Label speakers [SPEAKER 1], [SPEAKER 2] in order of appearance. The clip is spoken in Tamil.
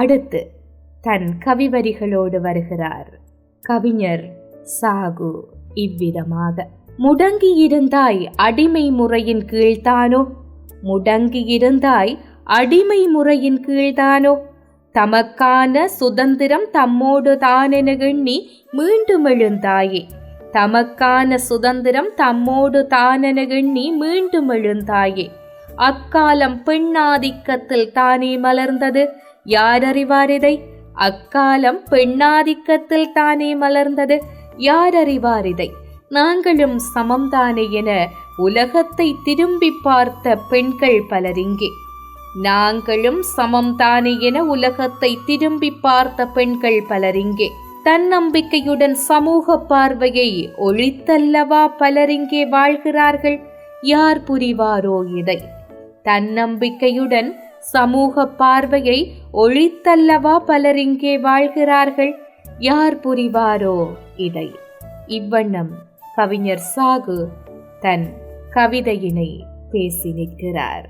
[SPEAKER 1] அடுத்து தன் கவிவரிகளோடு வருகிறார். கவிஞர் சாகு இவ்விதமாக. முடங்கியிருந்தாய் அடிமை முறையின் கீழ்தானோ முடங்கியிருந்தாய் அடிமை முறையின் கீழ்தானோ தமக்கான சுதந்திரம் தம்மோடு தானென எண்ணி மீண்டும் எழுந்தாயே. தமக்கான சுதந்திரம் தம்மோடு தானென எண்ணி மீண்டும் எழுந்தாயே. அக்காலம் பெண்ணாதிக்கத்தில் தானே மலர்ந்தது? யார் அறிவார் இதை அக்காலம் பெண்ணாதிக்கத்தில் தானே மலர்ந்தது. யார் அறிவார் இதை நாங்களும் சமம்தானே என உலகத்தை திரும்பி பார்த்த பெண்கள் பலரிங்கே நாங்களும் சமம்தானே என உலகத்தை திரும்பி பார்த்த பெண்கள் பலரிங்கே தன்னம்பிக்கையுடன் சமூக பார்வையை ஒழித்தல்லவா பலரிங்கே வாழ்கிறார்கள்? யார் புரிவாரோ இதை? தன்னம்பிக்கையுடன் சமூக பார்வையை ஒழித்தல்லவா பலர் இங்கே வாழ்கிறார்கள்? யார் புரிவாரோ இதை. இவ்வண்ணம் கவிஞர் சாகு தன் கவிதையினை பேசி நிற்கிறார்.